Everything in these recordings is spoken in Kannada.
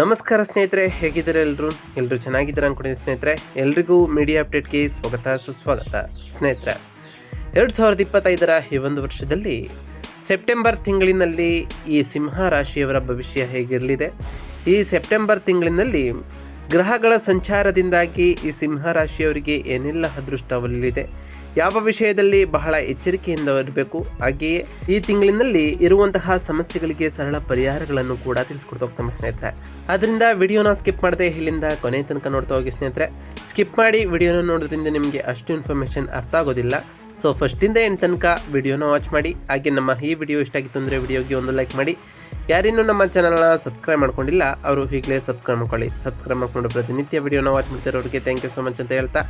ನಮಸ್ಕಾರ ಸ್ನೇಹಿತರೆ, ಹೇಗಿದ್ದಾರೆ ಎಲ್ಲರೂ ಎಲ್ಲರೂ ಚೆನ್ನಾಗಿದ್ದಾರೆ ಅನ್ಕೊಂಡಿದ್ದೀನಿ ಸ್ನೇಹಿತರೆ. ಎಲ್ರಿಗೂ ಮೀಡಿಯಾ ಅಪ್ಡೇಟ್ಗೆ ಸ್ವಾಗತ, ಸುಸ್ವಾಗತ. ಸ್ನೇಹಿತರೆ, ಎರಡು ಸಾವಿರದ ಇಪ್ಪತ್ತೈದರ ಈ ಒಂದು ವರ್ಷದಲ್ಲಿ ಸೆಪ್ಟೆಂಬರ್ ತಿಂಗಳಿನಲ್ಲಿ ಈ ಸಿಂಹ ರಾಶಿಯವರ ಭವಿಷ್ಯ ಹೇಗಿರಲಿದೆ? ಈ ಸೆಪ್ಟೆಂಬರ್ ತಿಂಗಳಿನಲ್ಲಿ ಗ್ರಹಗಳ ಸಂಚಾರದಿಂದಾಗಿ ಈ ಸಿಂಹ ರಾಶಿಯವರಿಗೆ ಏನೆಲ್ಲ ಅದೃಷ್ಟ ಒಲಿಲಿದೆ ಯಾವ ವಿಷಯದಲ್ಲಿ ಬಹಳ ಎಚ್ಚರಿಕೆಯಿಂದ ಇರಬೇಕು, ಹಾಗೆಯೇ ಈ ತಿಂಗಳಿನಲ್ಲಿ ಇರುವಂತಹ ಸಮಸ್ಯೆಗಳಿಗೆ ಸರಳ ಪರಿಹಾರಗಳನ್ನು ಕೂಡ ತಿಳಿಸ್ಕೊಡ್ತಾ ಹೋಗ್ತಾನೆ ಸ್ನೇಹಿತರೆ. ಅದರಿಂದ ವಿಡಿಯೋನ ಸ್ಕಿಪ್ ಮಾಡದೆ ಇಲ್ಲಿಂದ ಕೊನೆ ತನಕ ನೋಡ್ತಾ ಹೋಗಿ ಸ್ನೇಹಿತರೆ. ಸ್ಕಿಪ್ ಮಾಡಿ ವಿಡಿಯೋನ ನೋಡೋದ್ರಿಂದ ನಿಮಗೆ ಅಷ್ಟು ಇನ್ಫಾರ್ಮೇಷನ್ ಅರ್ಥ ಆಗೋದಿಲ್ಲ. ಸೊ, ಫಸ್ಟಿಂದ ಎಂಟು ತನಕ ವಿಡಿಯೋನ ವಾಚ್ ಮಾಡಿ, ಹಾಗೆ ನಮ್ಮ ಈ ವಿಡಿಯೋ ಇಷ್ಟ ಆಗಿತ್ತು ಅಂದರೆ ವಿಡಿಯೋಗೆ ಒಂದು ಲೈಕ್ ಮಾಡಿ. ಯಾರಿನ್ನೂ ನಮ್ಮ ಚಾನಲ್ನ ಸಬ್ಸ್ಕ್ರೈಬ್ ಮಾಡ್ಕೊಂಡಿಲ್ಲ, ಅವರು ಈಗಲೇ ಸಬ್ಸ್ಕ್ರೈಬ್ ಮಾಡ್ಕೊಳ್ಳಿ. ಸಬ್ಸ್ಕ್ರೈಬ್ ಮಾಡ್ಕೊಂಡು ಪ್ರತಿನಿತ್ಯ ವಿಡಿಯೋನ ವಾಚ್ ಮಾಡ್ತಿರೋರಿಗೆ ಥ್ಯಾಂಕ್ ಯು ಸೊ ಮಚ್ ಅಂತ ಹೇಳ್ತಾ,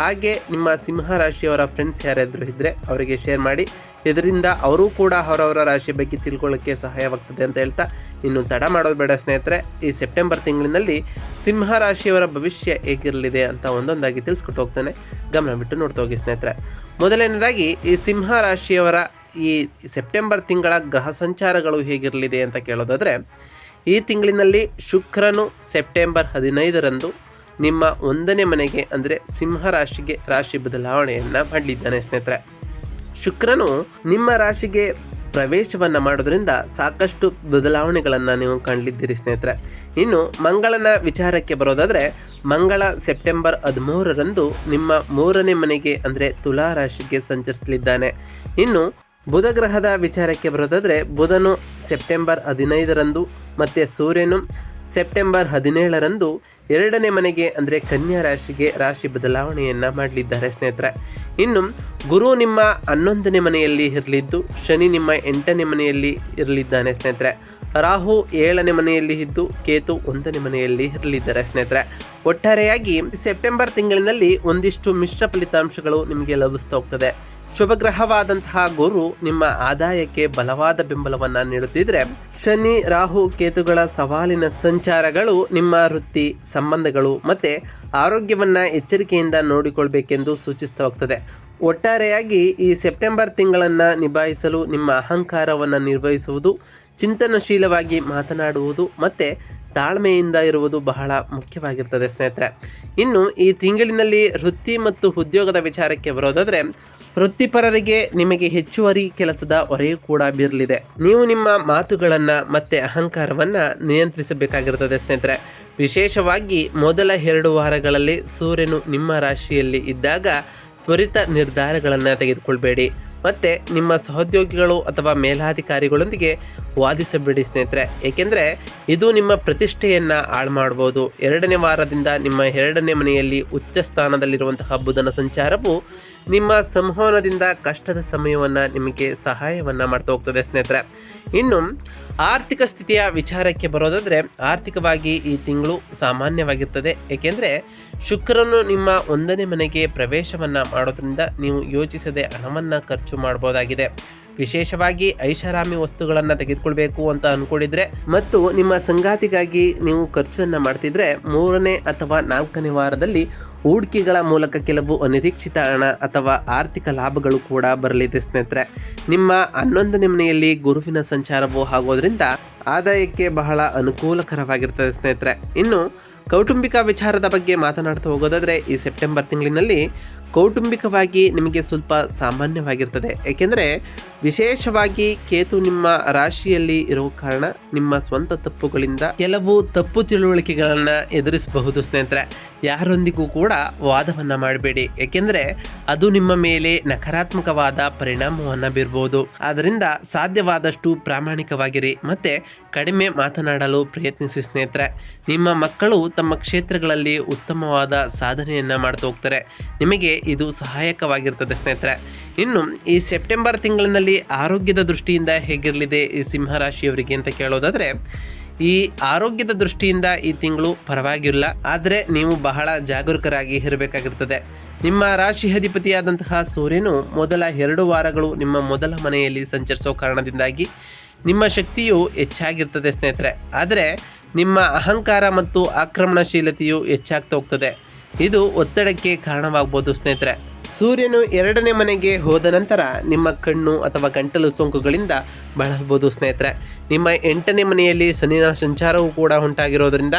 ಹಾಗೆ ನಿಮ್ಮ ಸಿಂಹ ರಾಶಿಯವರ ಫ್ರೆಂಡ್ಸ್ ಯಾರಾದರೂ ಇದ್ದರೆ ಅವರಿಗೆ ಶೇರ್ ಮಾಡಿ, ಇದರಿಂದ ಅವರು ಕೂಡ ಅವರವರ ರಾಶಿ ಬಗ್ಗೆ ತಿಳ್ಕೊಳ್ಳೋಕ್ಕೆ ಸಹಾಯವಾಗ್ತದೆ ಅಂತ ಹೇಳ್ತಾ, ಇನ್ನು ತಡ ಮಾಡೋದು ಬೇಡ ಸ್ನೇಹಿತರೆ, ಈ ಸೆಪ್ಟೆಂಬರ್ ತಿಂಗಳಿನಲ್ಲಿ ಸಿಂಹ ರಾಶಿಯವರ ಭವಿಷ್ಯ ಹೇಗಿರಲಿದೆ ಅಂತ ಒಂದೊಂದಾಗಿ ತಿಳಿಸ್ಕೊಟ್ಟು ಹೋಗ್ತಾನೆ. ಗಮನ ಬಿಟ್ಟು ನೋಡ್ತಾ ಹೋಗಿ ಸ್ನೇಹಿತರೆ. ಮೊದಲನೇದಾಗಿ ಈ ಸಿಂಹ ರಾಶಿಯವರ ಈ ಸೆಪ್ಟೆಂಬರ್ ತಿಂಗಳ ಗ್ರಹ ಸಂಚಾರಗಳು ಹೇಗಿರಲಿದೆ ಅಂತ ಕೇಳೋದಾದರೆ, ಈ ತಿಂಗಳಿನಲ್ಲಿ ಶುಕ್ರನು ಸೆಪ್ಟೆಂಬರ್ ಹದಿನೈದರಂದು ನಿಮ್ಮ ಒಂದನೇ ಮನೆಗೆ, ಅಂದರೆ ಸಿಂಹ ರಾಶಿಗೆ ರಾಶಿ ಬದಲಾವಣೆಯನ್ನು ಮಾಡಲಿದ್ದಾನೆ ಸ್ನೇಹಿತರೆ. ಶುಕ್ರನು ನಿಮ್ಮ ರಾಶಿಗೆ ಪ್ರವೇಶವನ್ನು ಮಾಡೋದ್ರಿಂದ ಸಾಕಷ್ಟು ಬದಲಾವಣೆಗಳನ್ನು ನೀವು ಕಾಣಲಿದ್ದೀರಿ ಸ್ನೇಹಿತರೆ. ಇನ್ನು ಮಂಗಳನ ವಿಚಾರಕ್ಕೆ ಬರೋದಾದರೆ, ಮಂಗಳ ಸೆಪ್ಟೆಂಬರ್ ಹದಿಮೂರರಂದು ನಿಮ್ಮ ಮೂರನೇ ಮನೆಗೆ, ಅಂದರೆ ತುಲಾ ರಾಶಿಗೆ ಸಂಚರಿಸಲಿದ್ದಾನೆ. ಇನ್ನು ಬುಧ ಗ್ರಹದ ವಿಚಾರಕ್ಕೆ ಬರೋದಾದರೆ ಬುಧನು ಸೆಪ್ಟೆಂಬರ್ ಹದಿನೈದರಂದು ಮತ್ತು ಸೂರ್ಯನು ಸೆಪ್ಟೆಂಬರ್ ಹದಿನೇಳರಂದು ಎರಡನೇ ಮನೆಗೆ, ಅಂದರೆ ಕನ್ಯಾ ರಾಶಿಗೆ ರಾಶಿ ಬದಲಾವಣೆಯನ್ನು ಮಾಡಲಿದ್ದಾರೆ ಸ್ನೇಹಿತರೆ. ಇನ್ನು ಗುರು ನಿಮ್ಮ ಹನ್ನೊಂದನೇ ಮನೆಯಲ್ಲಿ ಇರಲಿದ್ದು, ಶನಿ ನಿಮ್ಮ ಎಂಟನೇ ಮನೆಯಲ್ಲಿ ಇರಲಿದ್ದಾನೆ ಸ್ನೇಹಿತರೆ. ರಾಹು ಏಳನೇ ಮನೆಯಲ್ಲಿ ಇದ್ದು, ಕೇತು ಒಂದನೇ ಮನೆಯಲ್ಲಿ ಇರಲಿದ್ದಾರೆ ಸ್ನೇಹಿತರೆ. ಒಟ್ಟಾರೆಯಾಗಿ ಸೆಪ್ಟೆಂಬರ್ ತಿಂಗಳಿನಲ್ಲಿ ಒಂದಿಷ್ಟು ಮಿಶ್ರ ಫಲಿತಾಂಶಗಳು ನಿಮಗೆ ಲಭಿಸ್ತಾ ಹೋಗ್ತದೆ. ಶುಭಗ್ರಹವಾದಂತಹ ಗುರು ನಿಮ್ಮ ಆದಾಯಕ್ಕೆ ಬಲವಾದ ಬೆಂಬಲವನ್ನ ನೀಡುತ್ತಿದ್ರೆ ಶನಿ, ರಾಹು, ಕೇತುಗಳ ಸವಾಲಿನ ಸಂಚಾರಗಳು, ನಿಮ್ಮ ವೃತ್ತಿ ಸಂಬಂಧಗಳು ಮತ್ತೆ ಆರೋಗ್ಯವನ್ನ ಎಚ್ಚರಿಕೆಯಿಂದ ನೋಡಿಕೊಳ್ಬೇಕೆಂದು ಸೂಚಿಸ್ತಾ ಒಟ್ಟಾರೆಯಾಗಿ ಈ ಸೆಪ್ಟೆಂಬರ್ ತಿಂಗಳನ್ನು ನಿಭಾಯಿಸಲು ನಿಮ್ಮ ಅಹಂಕಾರವನ್ನು ನಿರ್ವಹಿಸುವುದು, ಚಿಂತನಶೀಲವಾಗಿ ಮಾತನಾಡುವುದು ಮತ್ತು ತಾಳ್ಮೆಯಿಂದ ಇರುವುದು ಬಹಳ ಮುಖ್ಯವಾಗಿರ್ತದೆ ಸ್ನೇಹಿತರೆ. ಇನ್ನು ಈ ತಿಂಗಳಿನಲ್ಲಿ ವೃತ್ತಿ ಮತ್ತು ಉದ್ಯೋಗದ ವಿಚಾರಕ್ಕೆ ಬರೋದಾದರೆ ವೃತ್ತಿಪರರಿಗೆ ನಿಮಗೆ ಹೆಚ್ಚುವರಿ ಕೆಲಸದ ಹೊರೆಯೂ ಕೂಡ ಬೀರಲಿದೆ. ನೀವು ನಿಮ್ಮ ಮಾತುಗಳನ್ನು ಮತ್ತೆ ಅಹಂಕಾರವನ್ನು ನಿಯಂತ್ರಿಸಬೇಕಾಗಿರುತ್ತದೆ ಸ್ನೇಹಿತರೆ. ವಿಶೇಷವಾಗಿ ಮೊದಲ ಎರಡು ವಾರಗಳಲ್ಲಿ ಸೂರ್ಯನು ನಿಮ್ಮ ರಾಶಿಯಲ್ಲಿ ಇದ್ದಾಗ ತ್ವರಿತ ನಿರ್ಧಾರಗಳನ್ನು ತೆಗೆದುಕೊಳ್ಬೇಡಿ. ಮತ್ತು ನಿಮ್ಮ ಸಹೋದ್ಯೋಗಿಗಳು ಅಥವಾ ಮೇಲಾಧಿಕಾರಿಗಳೊಂದಿಗೆ ವಾದಿಸಬೇಡಿ ಸ್ನೇಹಿತರೆ. ಏಕೆಂದರೆ ಇದು ನಿಮ್ಮ ಪ್ರತಿಷ್ಠೆಯನ್ನು ಹಾಳು ಮಾಡ್ಬೋದು ಎರಡನೇ ವಾರದಿಂದ ನಿಮ್ಮ ಎರಡನೇ ಮನೆಯಲ್ಲಿ ಉಚ್ಚ ಸ್ಥಾನದಲ್ಲಿರುವಂತಹ ಬುಧನ ಸಂಚಾರವು ನಿಮ್ಮ ಸಂವಹನದಿಂದ ಕಷ್ಟದ ಸಮಯವನ್ನು ನಿಮಗೆ ಸಹಾಯವನ್ನು ಮಾಡ್ತಾ ಹೋಗ್ತದೆ ಸ್ನೇಹಿತರೆ. ಇನ್ನು ಆರ್ಥಿಕ ಸ್ಥಿತಿಯ ವಿಚಾರಕ್ಕೆ ಬರೋದಾದರೆ ಆರ್ಥಿಕವಾಗಿ ಈ ತಿಂಗಳು ಸಾಮಾನ್ಯವಾಗಿರ್ತದೆ. ಏಕೆಂದರೆ ಶುಕ್ರನು ನಿಮ್ಮ ಒಂದನೇ ಮನೆಗೆ ಪ್ರವೇಶವನ್ನು ಮಾಡೋದ್ರಿಂದ ನೀವು ಯೋಚಿಸದೆ ಹಣವನ್ನು ಖರ್ಚು ಮಾಡ್ಬೋದಾಗಿದೆ. ವಿಶೇಷವಾಗಿ ಐಷಾರಾಮಿ ವಸ್ತುಗಳನ್ನು ತೆಗೆದುಕೊಳ್ಬೇಕು ಅಂತ ಅಂದ್ಕೊಂಡಿದ್ರೆ ಮತ್ತು ನಿಮ್ಮ ಸಂಗಾತಿಗಾಗಿ ನೀವು ಖರ್ಚನ್ನು ಮಾಡ್ತಿದ್ರೆ ಮೂರನೇ ಅಥವಾ ನಾಲ್ಕನೇ ವಾರದಲ್ಲಿ ಹೂಡಿಕೆಗಳ ಮೂಲಕ ಕೆಲವು ಅನಿರೀಕ್ಷಿತ ಹಣ ಅಥವಾ ಆರ್ಥಿಕ ಲಾಭಗಳು ಕೂಡ ಬರಲಿದೆ ಸ್ನೇಹಿತರೆ. ನಿಮ್ಮ ಹನ್ನೊಂದನೇ ಮನೆಯಲ್ಲಿ ಗುರುವಿನ ಸಂಚಾರವು ಆಗೋದ್ರಿಂದ ಆದಾಯಕ್ಕೆ ಬಹಳ ಅನುಕೂಲಕರವಾಗಿರ್ತದೆ ಸ್ನೇಹಿತರೆ. ಇನ್ನು ಕೌಟುಂಬಿಕ ವಿಚಾರದ ಬಗ್ಗೆ ಮಾತನಾಡ್ತಾ ಹೋಗೋದಾದರೆ ಈ ಸೆಪ್ಟೆಂಬರ್ ತಿಂಗಳಿನಲ್ಲಿ ಕೌಟುಂಬಿಕವಾಗಿ ನಿಮಗೆ ಸ್ವಲ್ಪ ಸಾಮಾನ್ಯವಾಗಿರ್ತದೆ. ಏಕೆಂದರೆ ವಿಶೇಷವಾಗಿ ಕೇತು ನಿಮ್ಮ ರಾಶಿಯಲ್ಲಿ ಇರುವ ಕಾರಣ ನಿಮ್ಮ ಸ್ವಂತ ತಪ್ಪುಗಳಿಂದ ಕೆಲವು ತಪ್ಪು ತಿಳುವಳಿಕೆಗಳನ್ನು ಎದುರಿಸಬಹುದು, ಸ್ನೇಹಿತರೆ. ಯಾರೊಂದಿಗೂ ಕೂಡ ವಾದವನ್ನು ಮಾಡಬೇಡಿ. ಏಕೆಂದರೆ ಅದು ನಿಮ್ಮ ಮೇಲೆ ನಕಾರಾತ್ಮಕವಾದ ಪರಿಣಾಮವನ್ನು ಬೀರ್ಬೋದು. ಆದ್ದರಿಂದ ಸಾಧ್ಯವಾದಷ್ಟು ಪ್ರಾಮಾಣಿಕವಾಗಿರಿ. ಮತ್ತು ಕಡಿಮೆ ಮಾತನಾಡಲು ಪ್ರಯತ್ನಿಸಿ, ಸ್ನೇಹಿತರೆ. ನಿಮ್ಮ ಮಕ್ಕಳು ತಮ್ಮ ಕ್ಷೇತ್ರಗಳಲ್ಲಿ ಉತ್ತಮವಾದ ಸಾಧನೆಯನ್ನು ಮಾಡ್ತಾ ಹೋಗ್ತಾರೆ. ನಿಮಗೆ ಇದು ಸಹಾಯಕವಾಗಿರ್ತದೆ, ಸ್ನೇಹಿತರೆ. ಇನ್ನು ಈ ಸೆಪ್ಟೆಂಬರ್ ತಿಂಗಳಿನಲ್ಲಿ ಆರೋಗ್ಯದ ದೃಷ್ಟಿಯಿಂದ ಹೇಗಿರಲಿದೆ ಈ ಸಿಂಹರಾಶಿಯವರಿಗೆ ಅಂತ ಕೇಳೋದಾದರೆ, ಈ ಆರೋಗ್ಯದ ದೃಷ್ಟಿಯಿಂದ ಈ ತಿಂಗಳು ಪರವಾಗಿಲ್ಲ, ಆದರೆ ನೀವು ಬಹಳ ಜಾಗರೂಕರಾಗಿ ಇರಬೇಕಾಗಿರ್ತದೆ. ನಿಮ್ಮ ರಾಶಿ ಅಧಿಪತಿಯಾದಂತಹ ಸೂರ್ಯನು ಮೊದಲ ಎರಡು ವಾರಗಳು ನಿಮ್ಮ ಮೊದಲ ಮನೆಯಲ್ಲಿ ಸಂಚರಿಸೋ ಕಾರಣದಿಂದಾಗಿ ನಿಮ್ಮ ಶಕ್ತಿಯು ಹೆಚ್ಚಾಗಿರ್ತದೆ ಸ್ನೇಹಿತರೆ. ಆದರೆ ನಿಮ್ಮ ಅಹಂಕಾರ ಮತ್ತು ಆಕ್ರಮಣಶೀಲತೆಯು ಹೆಚ್ಚಾಗ್ತಾ ಹೋಗ್ತದೆ. ಇದು ಒತ್ತಡಕ್ಕೆ ಕಾರಣವಾಗ್ಬೋದು ಸ್ನೇಹಿತರೆ. ಸೂರ್ಯನು ಎರಡನೇ ಮನೆಗೆ ಹೋದ ನಂತರ ನಿಮ್ಮ ಕಣ್ಣು ಅಥವಾ ಗಂಟಲು ಸೋಂಕುಗಳಿಂದ ಬಳಲ್ಬೋದು ಸ್ನೇಹಿತರೆ. ನಿಮ್ಮ ಎಂಟನೇ ಮನೆಯಲ್ಲಿ ಶನಿನ ಸಂಚಾರವೂ ಕೂಡ ಉಂಟಾಗಿರೋದ್ರಿಂದ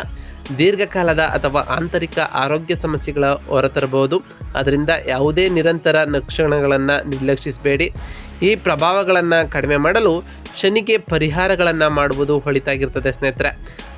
ದೀರ್ಘಕಾಲದ ಅಥವಾ ಆಂತರಿಕ ಆರೋಗ್ಯ ಸಮಸ್ಯೆಗಳ ಹೊರತರಬಹುದು. ಅದರಿಂದ ಯಾವುದೇ ನಿರಂತರ ಲಕ್ಷಣಗಳನ್ನು ನಿರ್ಲಕ್ಷಿಸಬೇಡಿ. ಈ ಪ್ರಭಾವಗಳನ್ನು ಕಡಿಮೆ ಮಾಡಲು ಶನಿಗೆ ಪರಿಹಾರಗಳನ್ನು ಮಾಡುವುದು ಹೊಳಿತಾಗಿರ್ತದೆ ಸ್ನೇಹಿತರೆ.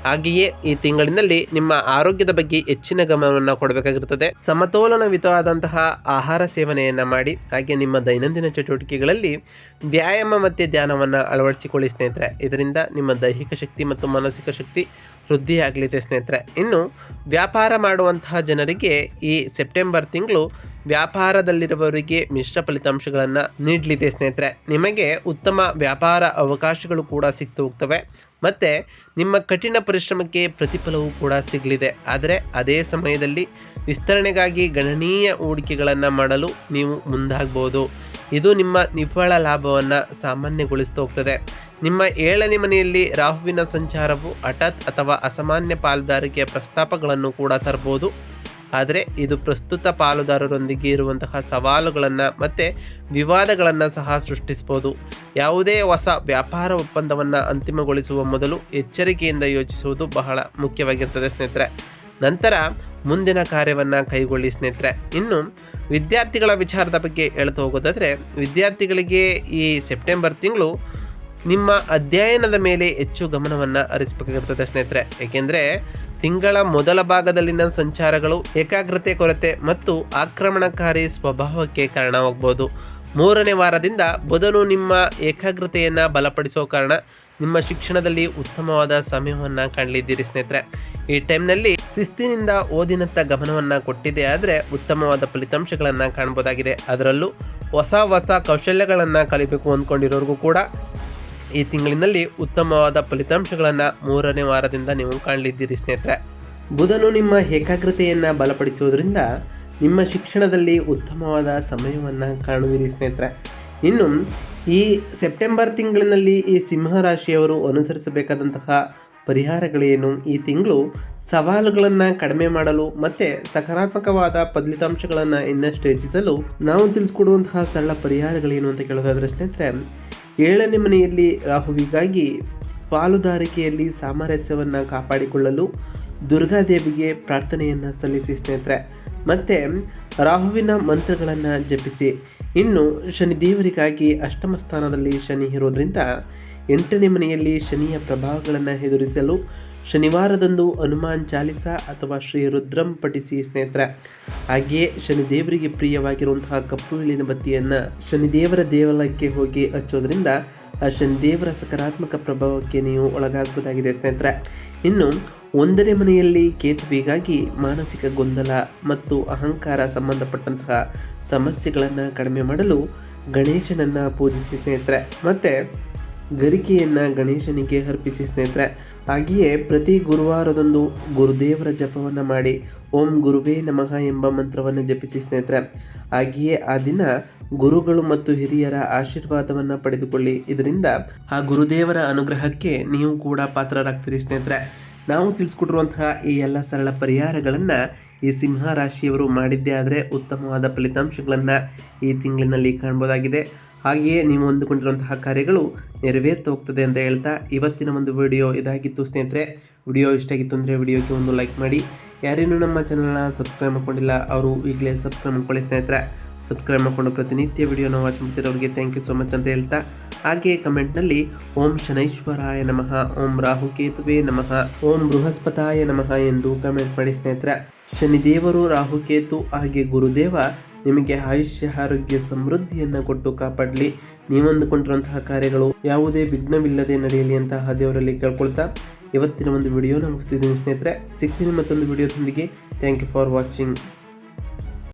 ಹಾಗೆಯೇ ಈ ತಿಂಗಳಿನಲ್ಲಿ ನಿಮ್ಮ ಆರೋಗ್ಯದ ಬಗ್ಗೆ ಹೆಚ್ಚಿನ ಗಮನವನ್ನು ಕೊಡಬೇಕಾಗಿರುತ್ತದೆ ಸಮತೋಲನವಿತವಾದಂತಹ ಆಹಾರ ಸೇವನೆಯನ್ನು ಮಾಡಿ. ಹಾಗೆ ನಿಮ್ಮ ದೈನಂದಿನ ಚಟುವಟಿಕೆಗಳಲ್ಲಿ ವ್ಯಾಯಾಮ ಮತ್ತು ಧ್ಯಾನವನ್ನು ಅಳವಡಿಸಿಕೊಳ್ಳಿ ಸ್ನೇಹಿತರೆ. ಇದರಿಂದ ನಿಮ್ಮ ದೈಹಿಕ ಶಕ್ತಿ ಮತ್ತು ಮಾನಸಿಕ ಶಕ್ತಿ ವೃದ್ಧಿಯಾಗಲಿದೆ ಸ್ನೇಹಿತರೆ. ಇನ್ನು ವ್ಯಾಪಾರ ಮಾಡುವಂತಹ ಜನರಿಗೆ ಈ ಸೆಪ್ಟೆಂಬರ್ ತಿಂಗಳು ವ್ಯಾಪಾರದಲ್ಲಿರುವವರಿಗೆ ಮಿಶ್ರ ಫಲಿತಾಂಶಗಳನ್ನು ನೀಡಲಿದೆ ಸ್ನೇಹಿತರೆ. ನಿಮಗೆ ಉತ್ತಮ ವ್ಯಾಪಾರ ಅವಕಾಶಗಳು ಕೂಡ ಸಿಗ್ತಾ ಹೋಗ್ತವೆ. ಮತ್ತು ನಿಮ್ಮ ಕಠಿಣ ಪರಿಶ್ರಮಕ್ಕೆ ಪ್ರತಿಫಲವೂ ಕೂಡ ಸಿಗಲಿದೆ. ಆದರೆ ಅದೇ ಸಮಯದಲ್ಲಿ ವಿಸ್ತರಣೆಗಾಗಿ ಗಣನೀಯ ಹೂಡಿಕೆಗಳನ್ನು ಮಾಡಲು ನೀವು ಮುಂದಾಗ್ಬೋದು. ಇದು ನಿಮ್ಮ ನಿವ್ವಳ ಲಾಭವನ್ನು ಸಾಮಾನ್ಯಗೊಳಿಸ್ತಾ ಹೋಗ್ತದೆ. ನಿಮ್ಮ ಏಳನೇ ಮನೆಯಲ್ಲಿ ರಾಹುವಿನ ಸಂಚಾರವು ಹಠಾತ್ ಅಥವಾ ಅಸಾಮಾನ್ಯ ಪಾಲುದಾರಿಕೆಯ ಪ್ರಸ್ತಾಪಗಳನ್ನು ಕೂಡ ತರಬಹುದು ಆದರೆ ಇದು ಪ್ರಸ್ತುತ ಪಾಲುದಾರರೊಂದಿಗೆ ಇರುವಂತಹ ಸವಾಲುಗಳನ್ನು ಮತ್ತು ವಿವಾದಗಳನ್ನು ಸಹ ಸೃಷ್ಟಿಸ್ಬೋದು. ಯಾವುದೇ ಹೊಸ ವ್ಯಾಪಾರ ಒಪ್ಪಂದವನ್ನು ಅಂತಿಮಗೊಳಿಸುವ ಮೊದಲು ಎಚ್ಚರಿಕೆಯಿಂದ ಯೋಚಿಸುವುದು ಬಹಳ ಮುಖ್ಯವಾಗಿರ್ತದೆ ಸ್ನೇಹಿತರೆ. ನಂತರ ಮುಂದಿನ ಕಾರ್ಯವನ್ನು ಕೈಗೊಳ್ಳಿ ಸ್ನೇಹಿತರೆ. ಇನ್ನು ವಿದ್ಯಾರ್ಥಿಗಳ ವಿಚಾರದ ಬಗ್ಗೆ ಹೇಳ್ತಾ ಹೋಗೋದಾದರೆ, ವಿದ್ಯಾರ್ಥಿಗಳಿಗೆ ಈ ಸೆಪ್ಟೆಂಬರ್ ತಿಂಗಳು ನಿಮ್ಮ ಅಧ್ಯಯನದ ಮೇಲೆ ಹೆಚ್ಚು ಗಮನವನ್ನು ಹರಿಸಬೇಕಾಗಿರ್ತದೆ ಸ್ನೇಹಿತರೆ. ಏಕೆಂದರೆ, ತಿಂಗಳ ಮೊದಲ ಭಾಗದಲ್ಲಿನ ಸಂಚಾರಗಳು ಏಕಾಗ್ರತೆ ಕೊರತೆ ಮತ್ತು ಆಕ್ರಮಣಕಾರಿ ಸ್ವಭಾವಕ್ಕೆ ಕಾರಣವಾಗಬಹುದು ಮೂರನೇ ವಾರದಿಂದ ಬುಧನು ನಿಮ್ಮ ಏಕಾಗ್ರತೆಯನ್ನು ಬಲಪಡಿಸೋ ಕಾರಣ ನಿಮ್ಮ ಶಿಕ್ಷಣದಲ್ಲಿ ಉತ್ತಮವಾದ ಸಮಯವನ್ನು ಕಾಣಲಿದ್ದೀರಿ ಸ್ನೇಹಿತರೆ. ಈ ಟೈಮ್ನಲ್ಲಿ ಶಿಸ್ತಿನಿಂದ ಓದಿನತ್ತ ಗಮನವನ್ನು ಕೊಟ್ಟಿದೆ ಆದರೆ ಉತ್ತಮವಾದ ಫಲಿತಾಂಶಗಳನ್ನು ಕಾಣ್ಬೋದಾಗಿದೆ. ಅದರಲ್ಲೂ ಹೊಸ ಹೊಸ ಕೌಶಲ್ಯಗಳನ್ನು ಕಲಿಬೇಕು ಅಂದ್ಕೊಂಡಿರೋರಿಗೂ ಕೂಡ ಈ ತಿಂಗಳಿನಲ್ಲಿ ಉತ್ತಮವಾದ ಫಲಿತಾಂಶಗಳನ್ನು ಮೂರನೇ ವಾರದಿಂದ ನೀವು ಕಾಣಲಿದ್ದೀರಿ ಸ್ನೇಹಿತರೆ. ಬುಧನು ನಿಮ್ಮ ಏಕಾಗ್ರತೆಯನ್ನು ಬಲಪಡಿಸುವುದರಿಂದ ನಿಮ್ಮ ಶಿಕ್ಷಣದಲ್ಲಿ ಉತ್ತಮವಾದ ಸಮಯವನ್ನು ಕಾಣುವಿರಿ ಸ್ನೇಹಿತರೆ. ಇನ್ನು ಈ ಸೆಪ್ಟೆಂಬರ್ ತಿಂಗಳಿನಲ್ಲಿ ಈ ಸಿಂಹರಾಶಿಯವರು ಅನುಸರಿಸಬೇಕಾದಂತಹ ಪರಿಹಾರಗಳೇನು ಈ ತಿಂಗಳು? ಸವಾಲುಗಳನ್ನು ಕಡಿಮೆ ಮಾಡಲು ಮತ್ತು ಸಕಾರಾತ್ಮಕವಾದ ಫಲಿತಾಂಶಗಳನ್ನು ಇನ್ನಷ್ಟು ಹೆಚ್ಚಿಸಲು ನಾವು ತಿಳಿಸ್ಕೊಡುವಂತಹ ಸರಳ ಪರಿಹಾರಗಳೇನು ಅಂತ ಕೇಳೋದಾದರೆ ಸ್ನೇಹಿತರೆ, ಏಳನೇ ಮನೆಯಲ್ಲಿ ರಾಹುವಿಗಾಗಿ ಪಾಲುದಾರಿಕೆಯಲ್ಲಿ ಸಾಮರಸ್ಯವನ್ನು ಕಾಪಾಡಿಕೊಳ್ಳಲು ದುರ್ಗಾದೇವಿಗೆ ಪ್ರಾರ್ಥನೆಯನ್ನು ಸಲ್ಲಿಸಿ ಸ್ನೇಹಿತರೆ. ಮತ್ತು ರಾಹುವಿನ ಮಂತ್ರಗಳನ್ನು ಜಪಿಸಿ. ಇನ್ನು ಶನಿದೇವರಿಗಾಗಿ ಅಷ್ಟಮ ಸ್ಥಾನದಲ್ಲಿ ಶನಿ ಇರೋದ್ರಿಂದ ಎಂಟನೇ ಮನೆಯಲ್ಲಿ ಶನಿಯ ಪ್ರಭಾವಗಳನ್ನು ಎದುರಿಸಲು ಶನಿವಾರದಂದು ಹನುಮಾನ್ ಚಾಲಿಸ ಅಥವಾ ಶ್ರೀ ರುದ್ರಂ ಪಠಿಸಿ ಸ್ನೇಹಿತರೆ. ಹಾಗೆಯೇ ಶನಿದೇವರಿಗೆ ಪ್ರಿಯವಾಗಿರುವಂತಹ ಕಪ್ಪು ಇಳಿನ ಬತ್ತಿಯನ್ನು ಶನಿದೇವರ ದೇವಾಲಯಕ್ಕೆ ಹೋಗಿ ಹಚ್ಚೋದ್ರಿಂದ ಆ ಶನಿದೇವರ ಸಕಾರಾತ್ಮಕ ಪ್ರಭಾವಕ್ಕೆ ನೀವು ಒಳಗಾಗಬಹುದಾಗಿದೆ ಸ್ನೇಹಿತರೆ. ಇನ್ನು ಒಂದನೇ ಮನೆಯಲ್ಲಿ ಕೇತುವಿಗಾಗಿ ಮಾನಸಿಕ ಗೊಂದಲ ಮತ್ತು ಅಹಂಕಾರ ಸಂಬಂಧಪಟ್ಟಂತಹ ಸಮಸ್ಯೆಗಳನ್ನು ಕಡಿಮೆ ಮಾಡಲು ಗಣೇಶನನ್ನು ಪೂಜಿಸಿ ಸ್ನೇಹಿತರೆ. ಮತ್ತು ಗರಿಕೆಯನ್ನು ಗಣೇಶನಿಗೆ ಅರ್ಪಿಸಿ ಸ್ನೇಹಿತರೆ, ಹಾಗೆಯೇ ಪ್ರತಿ ಗುರುವಾರದಂದು ಗುರುದೇವರ ಜಪವನ್ನು ಮಾಡಿ ಓಂ ಗುರುವೇ ನಮಃ ಎಂಬ ಮಂತ್ರವನ್ನು ಜಪಿಸಿ ಸ್ನೇಹಿತರೆ. ಹಾಗೆಯೇ ಆ ದಿನ ಗುರುಗಳು ಮತ್ತು ಹಿರಿಯರ ಆಶೀರ್ವಾದವನ್ನು ಪಡೆದುಕೊಳ್ಳಿ. ಇದರಿಂದ ಆ ಗುರುದೇವರ ಅನುಗ್ರಹಕ್ಕೆ ನೀವು ಕೂಡ ಪಾತ್ರರಾಗ್ತೀರಿ ಸ್ನೇಹಿತರೆ. ನಾವು ತಿಳಿಸ್ಕೊಟ್ಟಿರುವಂತಹ ಈ ಎಲ್ಲ ಸರಳ ಪರಿಹಾರಗಳನ್ನು ಈ ಸಿಂಹ ರಾಶಿಯವರು ಮಾಡಿದ್ದೇ ಆದರೆ ಉತ್ತಮವಾದ ಫಲಿತಾಂಶಗಳನ್ನು ಈ ತಿಂಗಳಿನಲ್ಲಿ ಕಾಣ್ಬೋದಾಗಿದೆ. ಹಾಗೆಯೇ ನೀವು ಅಂದುಕೊಂಡಿರುವಂತಹ ಕಾರ್ಯಗಳು ನೆರವೇರ್ತಾ ಹೋಗ್ತದೆ ಅಂತ ಹೇಳ್ತಾ ಇವತ್ತಿನ ಒಂದು ವಿಡಿಯೋ ಇದಾಗಿತ್ತು. ಸ್ನೇಹಿತರೆ, ವಿಡಿಯೋ ಇಷ್ಟ ಆಗಿತ್ತು ಅಂದರೆ ವಿಡಿಯೋಗೆ ಒಂದು ಲೈಕ್ ಮಾಡಿ. ಯಾರೇನು ನಮ್ಮ ಚಾನಲ್ನ ಸಬ್ಸ್ಕ್ರೈಬ್ ಮಾಡ್ಕೊಂಡಿಲ್ಲ, ಅವರು ಈಗಲೇ ಸಬ್ಸ್ಕ್ರೈಬ್ ಮಾಡ್ಕೊಳ್ಳಿ ಸ್ನೇಹಿತರೆ. ಸಬ್ಸ್ಕ್ರೈಬ್ ಮಾಡಿಕೊಂಡು ಪ್ರತಿನಿತ್ಯ ವಿಡಿಯೋನ ವಾಚ್ ಮಾಡ್ತಿರೋರಿಗೆ ಥ್ಯಾಂಕ್ ಯು ಸೊ ಮಚ್ ಅಂತ ಹೇಳ್ತಾ. ಹಾಗೆ ಕಮೆಂಟ್ನಲ್ಲಿ ಓಂ ಶನೈಶ್ವರಾಯ ನಮಃ, ಓಂ ರಾಹುಕೇತುವೇ ನಮಃ, ಓಂ ಬೃಹಸ್ಪತಾಯ ನಮಃ ಎಂದು ಕಮೆಂಟ್ ಮಾಡಿ ಸ್ನೇಹಿತರೆ. ಶನಿದೇವರು, ರಾಹುಕೇತು, ಹಾಗೆ ಗುರುದೇವ ನಿಮಗೆ ಆಯುಷ್ಯ, ಆರೋಗ್ಯ, ಸಮೃದ್ಧಿಯನ್ನು ಕೊಟ್ಟು ಕಾಪಾಡಲಿ. ನೀವಂದುಕೊಂಡಿರುವಂತಹ ಕಾರ್ಯಗಳು ಯಾವುದೇ ವಿಘ್ನವಿಲ್ಲದೆ ನಡೆಯಲಿ ಅಂತ ದೇವರಲ್ಲಿ ಕೇಳ್ಕೊಳ್ತಾ ಇವತ್ತಿನ ಒಂದು ವಿಡಿಯೋ ಮುಗಿಸ್ತಿದ್ದೀನಿ ಸ್ನೇಹಿತರೆ. ಸಿಗ್ತೀನಿ ಮತ್ತೊಂದು ವಿಡಿಯೋದೊಂದಿಗೆ. Thank you for watching